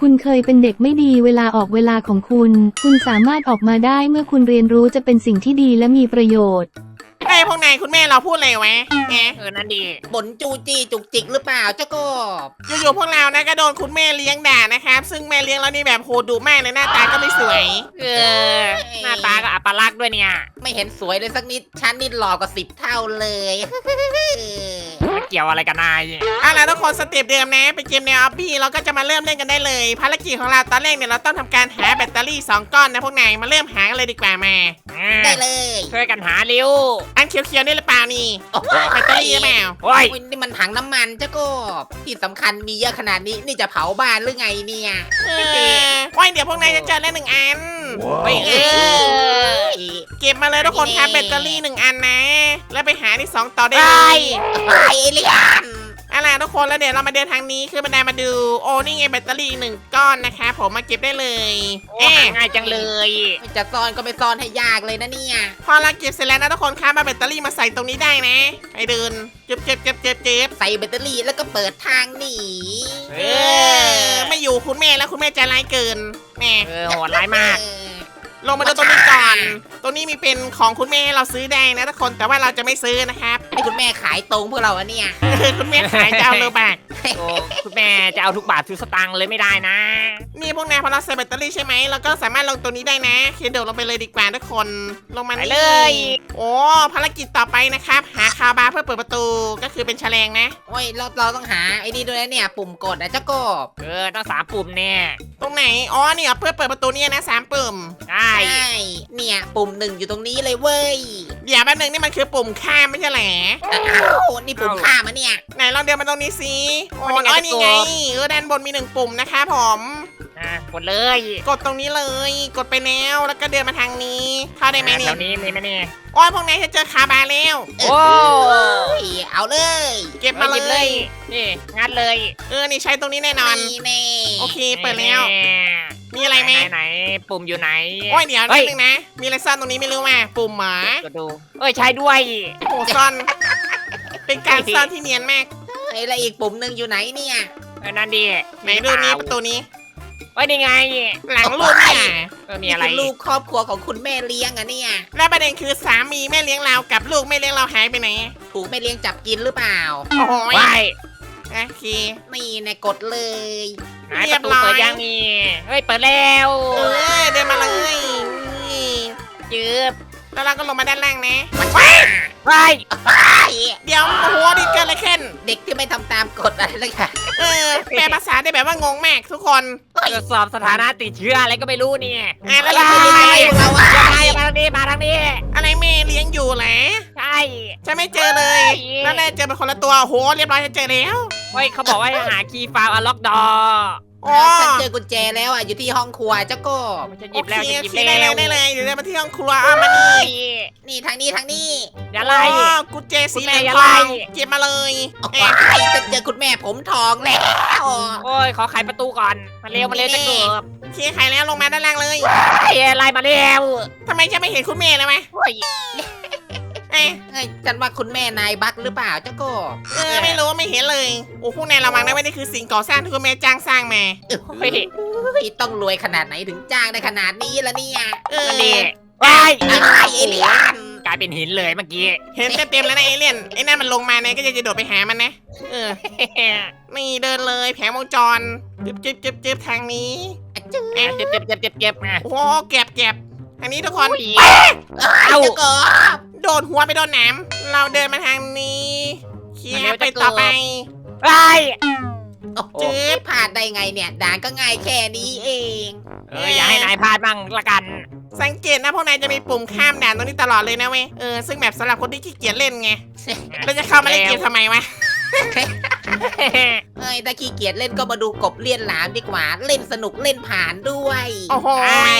คุณเคยเป็นเด็กไม่ดีเวลาออกเวลาของคุณ คุณสามารถออกมาได้เมื่อคุณเรียนรู้จะเป็นสิ่งที่ดีและมีประโยชน์ไอ้ยพวกนายคุณแม่เราพูดอะไรวะแหมเออนั่นดีบ่นจูจี้จุกจิกหรือเปล่าเจ้ากบอยู่ๆพวกเรานะก็โดนคุณแม่เลี้ยงด่านะครับ ซึ่งแม่เลี้ยงเรานี่แบบโหดดุมากเลยหน้าตาก็ไม่สวย เออ หน้าตาก็อัปลักษณ์ด้วยเนี่ย ไม่เห็นสวยเลยสักนิดฉันนี่หล่อกว่าสิบเท่าเลยไม่ เกี่ยวอะไรกับนายเอาล่ะทุกคนสเต็ปเดิมนะเป็นเกมแนวออบบี้เราก็จะมาเริ่มเล่นกันได้เลย ภารกิจของเราตอนแรกเนี่ยเราต้องทำการหาแบตเตอรี่ 2 ก้อนนะพวกนายมาเริ่มหากันเลยดีกว่ามาอ่าได้เลยช่วยกันหาเร็วอันเขียวๆนี่หรือเปล่านี่โอ้โหแบตเตอรี่หรือเปล่าโอ้ย โอ้ยนี่มันถังน้ำมันเจ้ากบที่สำคัญมีเยอะขนาดนี้นี่จะเผาบ้านหรือไงเนี่ยเออว้ายเดี๋ยวพวกนายจะเจอแล้วหนึ่งอันเฮ้ยเออเก็บมาเลยทุกคนครับแบตเตอรี่หนึ่งอันนะ แล้วไปหาที่สองต่อได้ไปเลยไอเอเลียนเอาล่ะทุกคนแล้วเดี๋ยวเรามาเดินทางนี้คือบันไดมาดู โอ้นี่ไงแบตเตอรี่อีกหนึ่งก้อนนะคะ ผมมาเก็บได้เลยโอ้เอ๊ะหาง่ายจังเลยจะซ่อนก็ไม่ซ่อนให้ยากเลยนะเนี่ย พอเราเก็บเสร็จแล้วนะทุกคนครับมาแบตเตอรี่มาใส่ตรงนี้ได้นะไปเดินเจ็บเจ็บเจ็บเจ็บเจ็บใส่แบตเตอรี่แล้วก็เปิดทางหนีเอเอออไม่อยู่คุณแม่แล้วคุณแม่ใจร้ายเกินแหม่เออโหดร้ายมาก เออ ลงมาดูตรงนี้ก่อน ตรงนี้มีเป็นของคุณแม่ให้เราซื้อได้นะทุกคน แต่ว่าเราจะไม่ซื้อนะครับ ให้คุณแม่ขายตรงพวกเราอะเนี่ยเออคุณแม่ขายจะเอาเลยบากโอ้คุณแม่จะเอาทุกบาททุกสตางค์เลยไม่ได้นะ นี่พวกนายพอเราใส่แบตเตอรี่ใช่ไหมเราก็สามารถลงตัวนี้ได้นะเคนเดลลงไปเลยดีกว่าทุกคน ลงมาไปนี่เลย โอ้ภารกิจต่อไปนะครับ หาคาบาร์เพื่อเปิดประตู ก็คือเป็นแฉลงนะ โอ้ยเราเราต้องหาไอ้นี่ด้วยนะเนี่ย ปุ่มกดนะเจ้ากบ เออต้องสามปุ่มเนี่ย ตรงไหน อ๋อเนี่ยเพื่อเปิดประตูเนี่ยนะสามปุ่ม ใช่ใช่เนี่ย ปุ่มหนึ่งอยู่ตรงนี้เลยเว้ยเดี๋ยวแป๊บนึงนี่มันคือปุ่มข้ามไม่ใช่แหละอ้าวนี่ปุ่มข้ามอะเนี่ย ไหนลองเดินมาตรงนี้สิโอ้ยอ๋อนี่ไงเออด้านบนมีหนึ่งปุ่มนะคะผม อะกดเลยกดตรงนี้เลย กดไปแล้วแล้วก็เดินมาทางนี้ เข้าได้ไหมอะนี่แถวนี้มีไหมเนี่ย โอ้ยพวกนายจะเจอคาบาร์แล้วโอ้เอ้ยเอาเลยเก็บมาหยิบเลยนี่งัดเลยเออนี่ใช้ตรงนี้แน่นอนนี่แน่โอเคเปิดแล้ว มีอะไรไหมนไหนๆปุ่มอยู่ไหน โอ้ยเดี๋ยวเฮ้นิย ดนึงนะ มีอะไรซ่อนตรงนี้ไม่รู้มาปุ่มหมากดดู เอ้ยใช้ด้วย โอ้โหซ่อน เป็นการซ่อนที่เนียนมากไอ้แล้วอีกปุ่มหนึ่งอยู่ไหนเนี่ย เออนั่นดิไหนดูนี้ประตูนี้ เอ้ยนี่ไง หลังรูปเนี่ยเออมีนี่อะไรคือลูกครอบครัวของคุณแม่เลี้ยงอะเนี่ย และประเด็นคือสามีแม่เลี้ยงเรากับลูกแม่เลี้ยงเราหายไปไหนถูกแม่เลี้ยงจับกินหรือเปล่า โอ้โหว้ายโอเค นี่ในกดเลย ไหนประตูเปิดยังนี่เฮ้ยเปิดแล้วเออเดินมาเลยนี่จืบ แล้วเราก็ลงมาด้านล่างนะว้ายไอ้เดี๋ยวโอ้โหดิเกิดอะไรขึ้นเด็กที่ไม่ทำตามกฎอะไรเลยค่ะเออแปลภาษาได้แบบว่างงมากทุกคนตรวจสอบสถานะติดเชื้ออะไรก็ไม่รู้เนี่ยอะแล้วว้าเราจะยังไงยเราอะยังไงมาทางนี้มาทางนี้ อะไรแม่เลี้ยงอยู่แหละใช่ฉันไม่เจอเลยแล้วแม่เจอเป็นคนละตัวโอ้โหเรียบร้อยฉันเจอแล้วเฮ้ยเขาบอกว่าให้หาคีย์ฟาวอะล็อกดอ อ๋อฉันเจอกุญแจแล้วอะอยู่ที่ห้องครัวเจ้ากบมันจะหโอยิบเคแล้วจะโอหยิบเคได้แล้เลยวได้เลยเดี๋ยวเดินมาที่ห้องครัวเอามานี่นี่ทางนี้ทางนี้อย่าไล่ อ๋อกุญแจสีเหลืองคุณแม่อย่าทไล่องเก็บมาเลยโอ้เอ๊ะยฉันเจอคุณแม่ผมทองแล้วโอ้ยขอไขประตูก่อน มาเร็วมาเร็วจะเกือบโอเคใครแล้วลงมาด้านล่างเลยไอ้ไล่มาเร็วทำไมจะไม่เห็นคุณแม่เลยไหมโอ้ย เอ๊ะเอ้ยฉันว่าคุณแม่นายบักหรือเปล่าเจ้ากบเออไม่รู้ไม่เห็นเลยโอ้พวกนายระวังนะว่านี่คือสิ่งก่อสร้างที่คุณแม่จ้างสร้างมาเฮ้ยเฮ้ยต้องรวยขนาดไหนถึงจ้างได้ขนาดนี้ละเนี่ยเออนั่นดิว้ายไอ้เอเลียนกลายเป็นหินเลยเมื่อกี้ เห็นเต็มๆแล้วนะเอเลี่ยนไอ้นั่นมันลงมาเนี่ยก็จะจะโดดไปหามันนะเออนี่เดินเลยแผงวงจรจึ๊บจึ๊บจึ๊บจึ๊บทางนี้จื้อเจ็บเจ็บเจ็บเจ็บเจ็บนะโอ้โหเก็บเก็บอันนี้ทุกคนเอ้ยเจ้ากบ โดนหัวไปโดนหนามเราเดินมาทางนี้เคลียร์ไปต่อไปว้ายโอ้โหจื๊บพลาดได้ไงเนี่ยด่านก็ง่ายแค่นี้เอง เอออย่าให้นายพลาดบ้างละกัน สังเกตนะพวกนายจะมีปุ่มข้ามด่านตรงนี้ตลอดเลยนะเว้ยเออซึ่งแบบสำหรับคนที่ขี้เกียจเล่นไงเราจะเข้ามาเล่นเกมทำไมวะ เอ้ยถ้าขี้เกียจเล่นก็มาดูกบเลียนหลามดีกว่า เล่นสนุกเล่นผ่านด้วยโอ้โหไอ้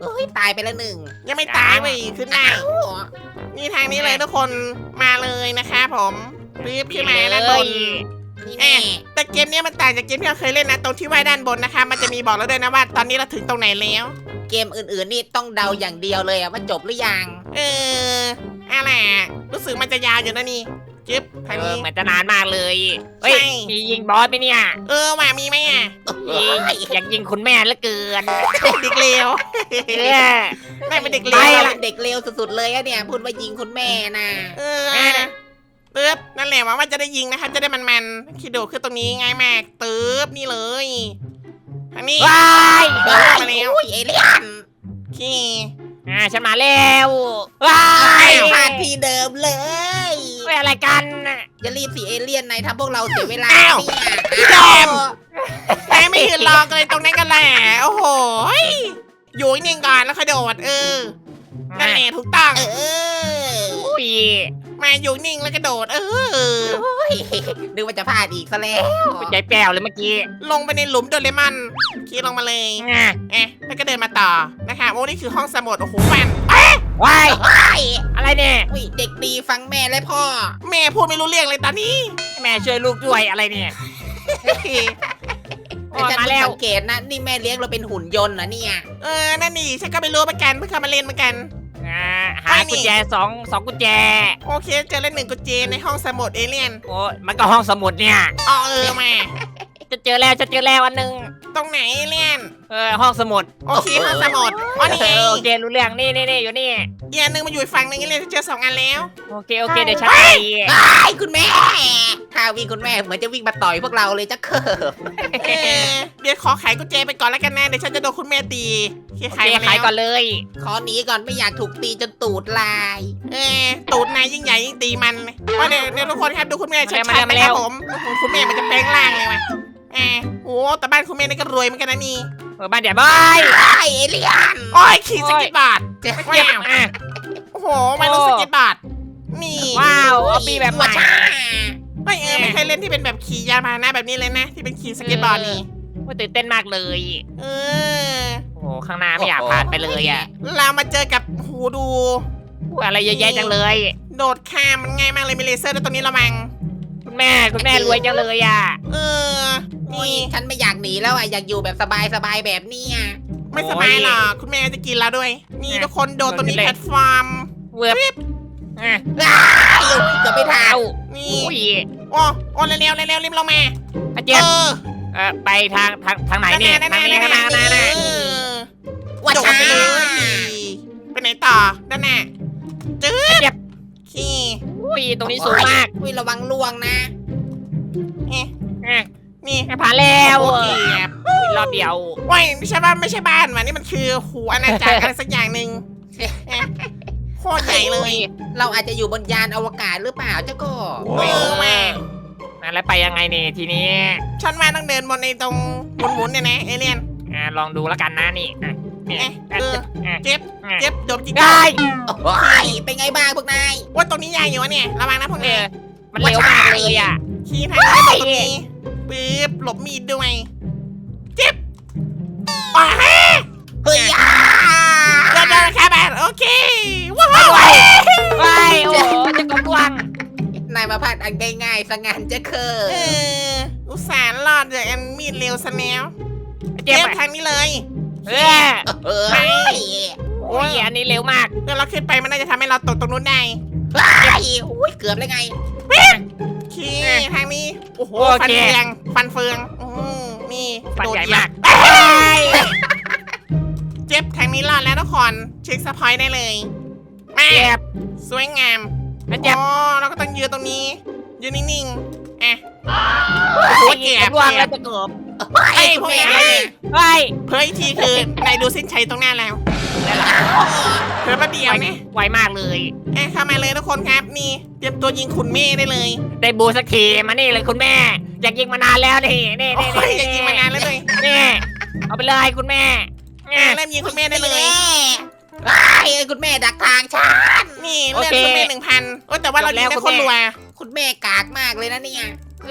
เอ้ยตายไปแล้วหนึ่งยังไม่ตายเว้ยขึ้นได้อ้าวนี่ทางนี้เลยทุกคนมาเลยนะคะผมรีบขึ้นมาด้านบนนี่เอ๊ะแน่แต่เกมเนี้ยมันต่างจากเกมที่เราเคยเล่นนะตรงที่ว่ายด้านบนนะคะ มันจะมีบอกแล้วด้วยนะว่าตอนนี้เราถึงตรงไหนแล้ว เกมอื่นๆนี่ต้องเดาอย่างเดียวเลยอะว่าจบหรือยัง เอออะไรอะรู้สึกมันจะยาวอยู่นะนี่ จึ๊บทางเออนี้ เหมือนจะนานมากเลยเฮ้ยใช่ มียิงบอสไหมเนี่ยเออว่ามีไหมอะยิงอยากยิงคุณแม่เหลือเกินเด็กเลวเออไม่เป็นเด็กเลไปวละ เด็กเลวสุดๆเลยอะเนี่ย พูดว่ายิงคุณแม่น่ะเออตึ๊บนั่นแหละหว่าว่าจะได้ยิงนะครับ จะได้มันๆคิดดูคือตรงนี้ง่ายมากตึ๊บนี่เลยอันนี้ ว้ายเออมาแล้ว โอ้ยเอเลี่ยนขี้อ่าฉันมาแล้วว้าไปยพลาดที่เดิมเลย เฮ้ยอะไรกันน่ะรีบสิเอเลี่ยนในายทำพวกเราเสียเวลาอ้าวเนี่ยพี่แดมแม่ไม่ยืนรอกันเลยตรงนั้นกันแหละโอ้โหยอยู่นิ่งก่อนแล้วค่อยโดดเออนั่นแหละถูกต้องเอออุ้ยมาอยู่นิ่งแล้วก็โดด เออ โอ้ยนึกว่าจะพลาดอีกซะแล้วใจแป้วเลยเมื่อกี้ลงไปในหลุมโดเรมอนขี่ลงมาเลย อะเอ๊ะแล้วก็เดินมาต่อนะคะโอ้นี่คือห้องสมุดโอ้โหฟัน ว้ายไอ้อะไรเนี่ยอุ้ยเด็กดีฟังแม่และพ่อ แม่พูดไม่รู้เรื่องเลยตอนนี้แม่ช่วยลูกด้วยอะไรเนี่ยโอ้แต่ฉันมาเพิ่งแล้ว สังเกตนะ นี่แม่เลี้ยงเราเป็นหุ่นยนต์นะเนี่ย เออ นั่นนี่ฉันก็ไม่รู้เหมือนกันเพิ่งเข้ามาเล่นเหมือนกัน อ่าหากุญแจสองสองกุญแจ โอเคเจอเล่นหนึ่งกุญแจในห้องสมุดเอเลี่ยนโอ้มันก็ห้องสมุดเนี่ย อ๋อเออมาจะเจอแล้วจะเจอแล้วอันหนึงตรงไหนเอเลี่ยน เออห้องสมุดโอเคห้องสมุดอ๋อนี่ไงเออโอเครู้เรื่องนี่นี่นี่อยู่นี่ อีกอันหนึ่งมาอยู่อีกฝั่งหนึ่งเอเลี่ยนเจอสองอันแล้วโอเคโอเคเดี๋ยวฉันไปไอ้คุณแม่ถ้าวิ่งคุณแม่เหมือนจะวิ่งมาต่อยพวกเราเลยจะเคิบเออเดี๋ยวขอขายกุญแจไปก่อนแล้วกันนะเดี๋ยวฉันจะโดนคุณแม่ตีโอเคโอขายเคมาขายแล้วก่อนเลย ขอหนีก่อนไม่อยากถูกตีจนตูดลาย เออตูดนายยิ่งใหญ่ยิ่งตีมันเลยว่าเดี๋ยวเดี๋ยวทุกคนครับดูคุณแม่ชัดๆนะครับผมโอ้โหคุณแม่มันจะแปลงร่างเลยว่ะแอบโอ้แต่บ้านคุณแม่นี่ก็รวยเหมือนกันนะนี่ เออบ้านเดี๋ยวบายไอ้เอเลี่ยนโอ้ยขี่สเก็ตบอร์ดเจ็บว้าวอะโอ้โหไม่รู้สเก็ตบอร์ดนี่ว้าวเอาบีแบบใหม่ไม่เออไม่เคยเล่นที่เป็นแบบขี่ยานพาหนะแบบนี้เลยนะ ที่เป็นขี่สเก็ตบอร์ดนี่ว่าตื่นเต้นมากเลย เออโอ้โหข้างหน้าไม่อยากผ่านไปเลยอะเรามาเจอกับโอ้โหดูอู้อะไรเยอะแยะจังเลย โดดข้ามมันง่ายมากเลยมีเลเซอร์ด้วยตรงนี้ละมังคุณแม่คุณแม่รวยจังเลยอะ เอออุ้ย นี่ฉันไม่อยากหนีแล้วอะอยากอยู่แบบสบายๆแบบเนี้ยไม่สบายหรอกคุณแม่จะกินเราด้วย นี่ทุกคนโดดตรงนี้แพลตฟอร์มเวิร์บอะอ้าวเกือบไม่ทันเอานี่อุ้ยโอ้โอ้เร็วๆเร็วๆรีบลงมาอาเจ็บเออเออไปทางทางทางไหนเนี่ยด้าทางนี้ด้ทางหน้าหน้าหน้าเออว่าโดดช้าไปเลยไปไหนต่อด้านหน้าจืดเจ็บขี้อุ้ยตรงนี้สูงมากอุ้ยระวังล่วงนะเอ๊ะ อะนี่ผ่านแล้วโอ้โหเอเกียบอรอบเดียวว้ยไม่ใช่บ้านไม่ใช่บ้านว่ะนี่มันคือหูอาณาจักรอะไรสักอย่างหนึ่งเอ๊ะโคตรใหญ่เลยเราอาจจะอยู่บนยานอวกาศหรือเปล่าเจ้าก็เออมาอะแล้วไปยังไงเนี่ยทีนี้ ฉันว่าต้องเดินบนในตรงหมุนๆเนี่ยนะเอเลี่ยนอะลองดูแล้วกันนะนี่อะเนี่ยเอ๊ะอะเอออะเจ็บอะเจ็บโดดจริงได้โอ้ยเป็นไงบ้างพวกนายว่าตรงนี้ใหญ่อยู่วะเนี่ยระวังนะพวกเอนี้อมันเร็วมากเลยอะขี่ทางนี้โดดตรงนี้ ปึ๊บหลบมีดด้วยเจ็บอ่าฮะเฮ้ยอะเดินเดินครับแบบโอเคว้าวไปไปโอ้โหจะกำลังนายมาพลาดอันง่ายๆสังงานเจ้าเคเอยออุตส่าห์รอดจากอันมีดเร็วซะแล้วเจ็เจ็บบทางนี้เลยเออเออไปโอ้ยอันนี้เร็วมากเดี๋ยวเราขึ้นไปมันน่าจะทำให้เราตกตรงนู้นได้ไอ้อุ้ยเกือบเลยไง ขี่ทางนี้โอ้โหโอฟันเค เฟืองฟันเฟืองอืมนี่ฟันโดดใหญ่เหยียมาบกเจ็บทางนี้รอดแล้วทุกคนเช็คสปอยได้เลยแม่เจ็บสวยงามมันเจ็บอ๋อเราก็ต้องยืนตรงนี้ยืนนิ่งๆอะ โอ้ยเจ็บกำลังเจ็แล้วบจะเกือบไอ้ยพวกนี้เฮ้ยเพิ่อีกทีคือนายดูเส้นชัยตรงหน้าแล้ว เพิ่แป๊บเดียวนะไวมากเลยอะเข้ามาเลยทุกคนครับนี่ เตรียมตัวยิงขุนเม่ได้เลยได้บูสักทีมานี่เลยคุณแม่ อยากยิงมานานแล้วนี่นี่โอ้นี่ยอยากยิงมานานแล้วเลยนี่เอาไปเลยคุณแม่อะเริ่มยิงคุณแม่ได้เลยไอ้คุณแม่ดักทางฉันนี่เลือดคุณแม่หนึ่งพันโอ้แต่ว่าเรายิงได้คนรัวคุณแม่กากมากเลยนะเนี่ยเอเอ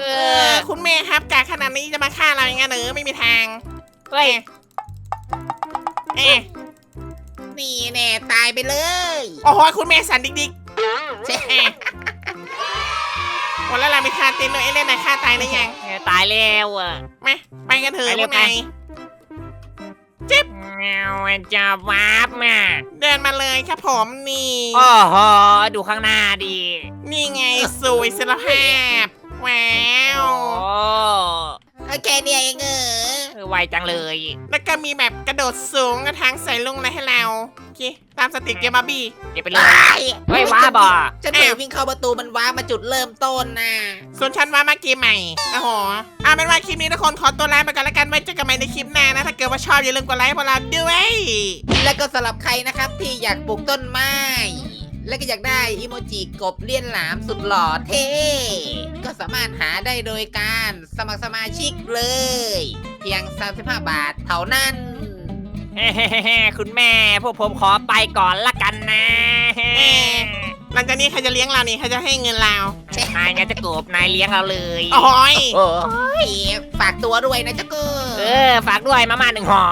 ออคุณแม่ครับกาขนาดนี้จะมาฆ่าเราอย่างนั้นเหรอไม่มีทางเฮ้ยเอ๊ะ นี่แน่ตายไปเลยโอ้โหคุณแม่สันดิกดิกเอ๊ะโอ้แล้วเรามีคาเต้นด้วยเอเล่นไหนฆ่าตายหรือยังตายแล้วอะ มาไปกันเถอะไปเร็พววกนายไงวจะวาร์ปมาเดินมาเลยครับผมนี่ โอ้โหดูข้างหน้าดินี่ไงสวยศิลภาพว้าว โอ้ โอเคเนี่ยเองเออเออไวจังเลย แล้วก็มีแบบกระโดดสูงกระทางใส่ลุงอะไรให้เราโอเคตามสติเกมบาร์บี้ เก็บไปเลย เฮ้ยว้าบ่ฉันเห็นวิ่งเข้าประตูมันว้ามาจุดเริ่มต้นน่ะส่วนฉันว่ามาเกมใหม่โอ้โหเอาเป็นว่าคลิปนี้ทุกคนขอตัวลาไปก่อนแล้วกันไว้เจอกันใหม่ในคลิปหน้านะ ถ้าเกิดว่าชอบอย่าลืมกดไลค์ให้พวกเราด้วย และก็สำหรับใครนะครับที่อยากปลูกต้นไม้ และก็อยากได้อีโมจิกบเลี่ยนหลามสุดหล่อเท่ก็สามารถหาได้โดยการสมัครสมาชิกเลย เพียง 35 บาทเท่านั้นเฮ้ๆๆคุณแม่พวกผมขอไปก่อนละกันนะหลังจากนี้ใครจะเลี้ยงเรานี่ใครจะให้เงินเรานายงั้นจะกบนายเลี้ยงเราเลยโอ้ย โอ้ฝากตัวด้วยนะเจ้ากูเออ ฝากด้วยมาม่าหนึ่งห่อ